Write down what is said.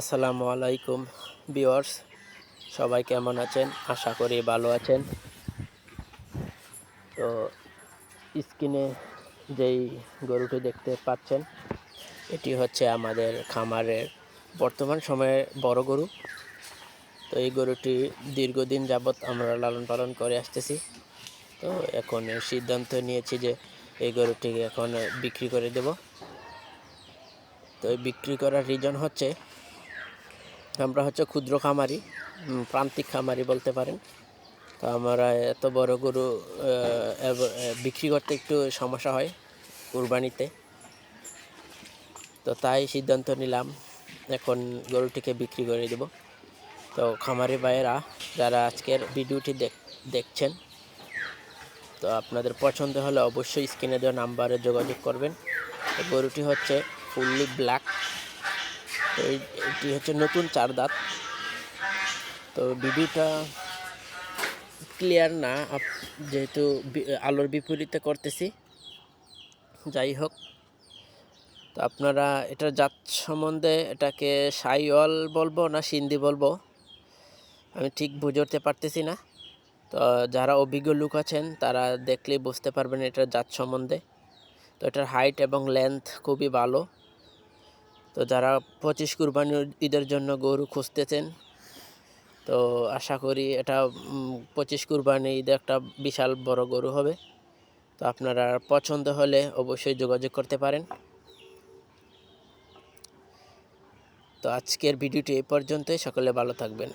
আসসালামু আলাইকুম বিওয়ার্স সবাই কেমন আছেন? আশা করি ভালো আছেন। তো স্ক্রিনে যেই গরুটি দেখতে পাচ্ছেন, এটি হচ্ছে আমাদের খামারের বর্তমান সময়ে বড় গরু। তো এই গরুটি দীর্ঘদিন যাবৎ আমরা লালন পালন করে আসতেছি। তো এখন সিদ্ধান্ত নিয়েছি যে এই গরুটিকে এখন বিক্রি করে দেব। তো বিক্রি করার রিজন হচ্ছে আমরা হচ্ছে ক্ষুদ্র খামারি প্রান্তিক খামারি বলতে পারেন। তো আমরা এত বড় গরু বিক্রি করতে একটু সমস্যা হয় কুরবানিতে। তো তাই সিদ্ধান্ত নিলাম, এখন গরুটিকে বিক্রি করে দেব। তো খামারি ভাইয়েরা, যারা আজকের ভিডিওটি দেখ, দেখছেন, তো আপনাদের পছন্দ হলে অবশ্যই স্ক্রিনে দেওয়া নাম্বারে যোগাযোগ করবেন। গরুটি হচ্ছে ফুললি ব্ল্যাক। এই- এটি হচ্ছে নতুন চার দাঁত। তো ভিডিওটা ক্লিয়ার না যেহেতু আলোর বিপরীতে করতেছি। যাই হোক, তো আপনারা এটার জাত সম্বন্ধে এটাকে সাইওয়াল বলব না সিন্ধি বলব, আমি ঠিক বুঝতে পারতেছি না। তো যারা অভিজ্ঞ লোক আছেন, তারা দেখলেই বুঝতে পারবেন এটার জাত সম্বন্ধে। তো এটার হাইট এবং লেন্থ খুবই ভালো। তো যারা পঁচিশ কুরবানি ঈদের জন্য গরু খুঁজতেছেন, তো আশা করি এটা পঁচিশ কুরবানি ঈদে একটা বিশাল বড় গরু হবে। তো আপনারা পছন্দ হলে অবশ্যই যোগাযোগ করতে পারেন। তো আজকের ভিডিওটি এই পর্যন্তই। সকলে ভালো থাকবেন।